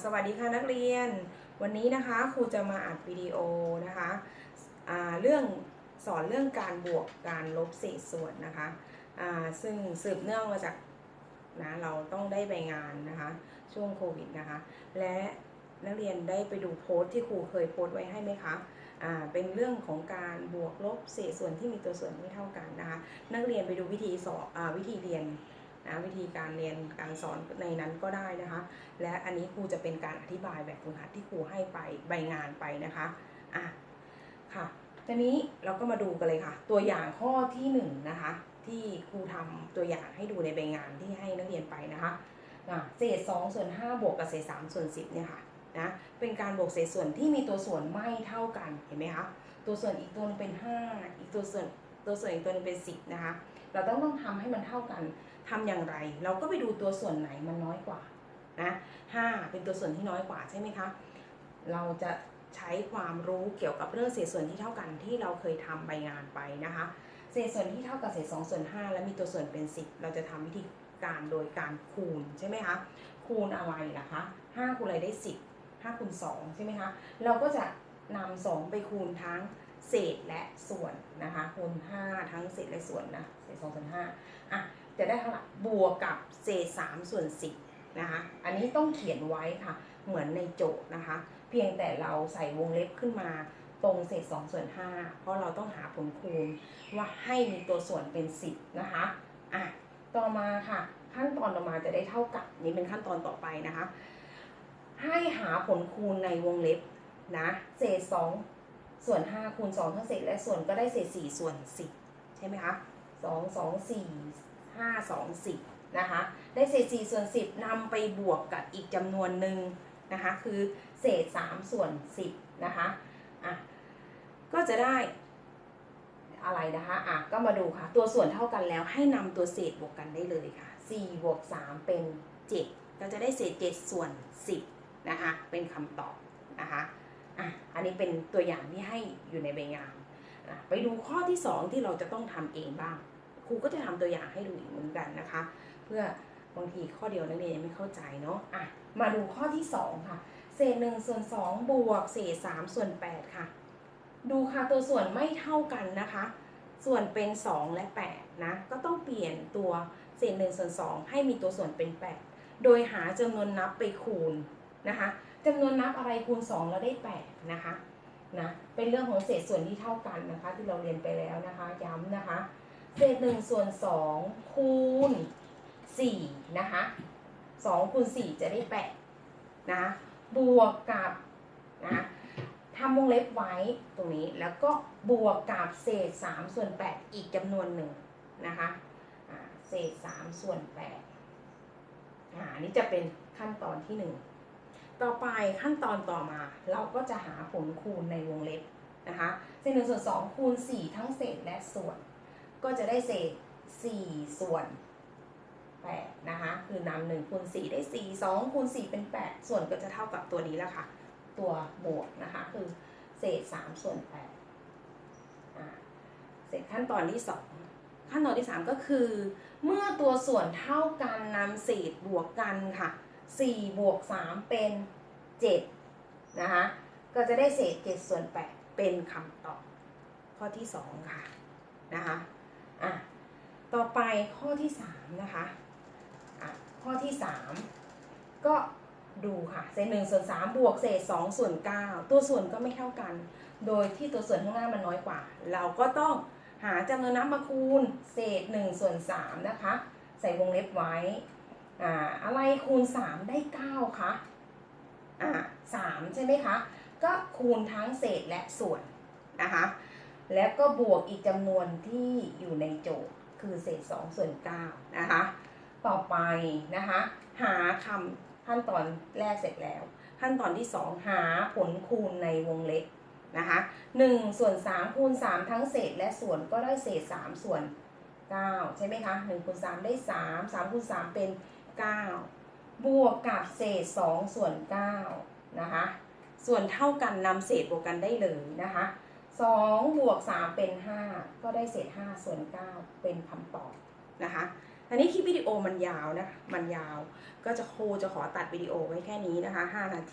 สวัสดีค่ะนักเรียน วันนี้นะคะครูจะมาอัดวิดีโอนะคะเรื่องสอนเรื่องการบวกการลบเศษส่วนนะคะซึ่งสืบเนื่องมาจากนะเราต้องได้ไปงานนะคะ ช่วงโควิดนะคะ และนักเรียนได้ไปดูโพสต์ที่ครูเคยโพสต์ไว้ให้ไหมคะเป็นเรื่องของการบวกลบเศษส่วนที่มีตัวส่วนไม่เท่ากันนะคะ นักเรียนไปดูวิธีสอนอวิธีเรียน นะวิธีการเรียนการสอนในนั้นก็ได้นะคะ และอันนี้ครูจะเป็นการอธิบายแบบฝึกหัดที่ครูให้ไปใบงานไปนะคะอะค่ะทีนี้เราก็มาดูกันเลยค่ะ ตัวอย่างข้อที่หนึ่งนะคะ ที่ครูทำตัวอย่างให้ดูในใบงานที่ให้นักเรียนไปนะคะอะเศษ2ส่วน5บวกกับเศษ3ส่วน10เนี่ยค่ะนะเป็นการบวกเศษส่วนที่มีตัวส่วนไม่เท่ากันเห็นไหมคะตัวส่วนอีกตัวเป็น 5 อีกตัวส่วน ตัวส่วนอีกตัวนึงเป็น10นะคะ เราต้องต้องทำให้มันเท่ากันทำอย่างไร เราก็ไปดูตัวส่วนไหนมันน้อยกว่านะ5เป็นตัวส่วนที่น้อยกว่าใช่ไหมคะ เราจะใช้ความรู้เกี่ยวกับเรื่องเศษส่วนที่เท่ากันที่เราเคยทำใบงานไปนะคะ เศษส่วนที่เท่ากับเศษ2ส่วน5และมีตัวส่วนเป็น10เราจะทำวิธีการโดยการคูณใช่ไหมคะคูณอะไรล่ะคะ5คูณอะไรได้10 5คูณ2ใช่ไหมคะเราก็จะนำ2ไปคูณทั้ง เศษและส่วนนะคะคูณ5ทั้งเศษและส่วนนะเศษ2ส่วน5อะจะได้เท่าไหร่บวกกับเศษ3ส่วน10นะคะอันนี้ต้องเขียนไว้ค่ะเหมือนในโจทย์นะคะ เพียงแต่เราใส่วงเล็บขึ้นมาตรงเศษ2ส่วน5เพราะเราต้องหาผลคูณว่าให้มีตัวส่วนเป็น 10 นะคะอะต่อมาค่ะ ขั้นตอนต่อมาจะได้เท่ากับนี่เป็นขั้นตอนต่อไปนะคะ ให้หาผลคูณในวงเล็บนะเศษ2 ส่วน5คูณ2ทั้งเศษและส่วนก็ได้เศษ4ส่วน10ใช่ไหมคะ2 2 4 5 2 10นะคะ ได้เศษ4ส่วน10นำไปบวกกับอีกจำนวนหนึ่งนะคะ คือเศษ3ส่วน10นะคะอะก็จะได้อะไรนะคะอะก็มาดูค่ะ ตัวส่วนเท่ากันแล้วให้นำตัวเศษบวกกันได้เลยค่ะ4บวก3เป็น 7 ก็จะได้เศษ 7 ส่วน 10 นะคะ เป็นคำตอบนะคะ อะอันนี้เป็นตัวอย่างที่ให้อยู่ในใบงานอะไปดูข้อที่ 2 ที่เราจะต้องทำเองบ้าง ครูก็จะทำตัวอย่างให้ดูอีกเหมือนกันนะคะ เพื่อบางทีข้อเดียวนักเรียนยังไม่เข้าใจเนาะอะมาดูข้อที่ 2 ค่ะ เศษ1ส่วน2บวกเศษ3ส่วน8ค่ะ ดูค่ะตัวส่วนไม่เท่ากันนะคะ ส่วนเป็น 2 และ8นะก็ต้องเปลี่ยนตัวเศษ1ส่วน2ให้มีตัวส่วนเป็น 8 โดยหาจำนวนนับไปคูณนะคะ จำนวนนับอะไรคูณ 2 แล้วได้8นะคะนะเป็นเรื่องของเศษส่วนที่เท่ากันนะคะ ที่เราเรียนไปแล้วนะคะย้ำนะคะ เศษหนึ่งส่วนสองคูณสี่นะคะสองคูณสี่จะได้แปดนะบวกกับนะทำวงเล็บไว้ตรงนี้แล้วก็บวกกับเศษสามส่วนแปดอีกจำนวนหนึ่งนะคะเศษสามส่วนแปดอ่านี่จะเป็นขั้นตอนที่หนึ่ง ต่อไปขั้นตอนต่อมาเราก็จะหาผลคูณในวงเล็บนะคะเศษหนึ่งส่วนสองคูณสี่ทั้งเศษและส่วน ก็จะได้เศษ4ส่วน8นะคะ คือนำ1คูณ4ได้4 2คูณ4เป็น8ส่วนก็จะเท่ากับตัวนี้แล้วค่ะ ตัวบวกนะคะ คือเศษ3ส่วน8อ่าเสร็จขั้นตอนที่2ขั้นตอนที่3ก็คือ เมื่อตัวส่วนเท่ากันนำเศษบวกกันค่ะ 4บวก3เป็น7นะคะก็จะได้เศษ7ส่วน8เป็นคำตอบ ข้อที่ 2 ค่ะนะคะอะต่อไปข้อที่ 3 นะคะอะข้อที่ 3 ก็ดูค่ะเศษ1ส่วน3บวกเศษ2ส่วน9ตัวส่วนก็ไม่เท่ากัน โดยที่ตัวส่วนข้างหน้ามันน้อยกว่า เราก็ต้องหาจำนวนนับมาคูณ เศษ1ส่วน3นะคะ ใส่วงเล็บไว้ อ่าอะไรคูณ 3 ได้9คะอ่า3ใช่ไหมคะ ก็คูณทั้งเศษและส่วนนะคะ แล้วก็บวกอีกจำนวนที่อยู่ในโจทย์คือเศษ 2 ส่วน9นะคะ ต่อไปนะคะ หาคำขั้นตอนแรกเสร็จแล้ว ขั้นตอนที่ 2 หาผลคูณในวงเล็บนะคะ1ส่วน3คูณ 3 ทั้งเศษและส่วนก็ได้เศษ 3 ส่วน9ใช่ไหมคะ1คูณ3ได้ 3 3คูณ3เป็น 9 บวกกับเศษ 2 ส่วน9นะคะ ส่วนเท่ากันนำเศษบวกกันได้เลยนะคะ2บวก3เป็น 5 ก็ได้เศษ 5 ส่วน 9 เป็นคำตอบนะคะอันนี้คลิปวิดีโอมันยาวนะ มันยาว ก็จะครูจะขอตัดวิดีโอไว้แค่นี้นะคะ 5 นาที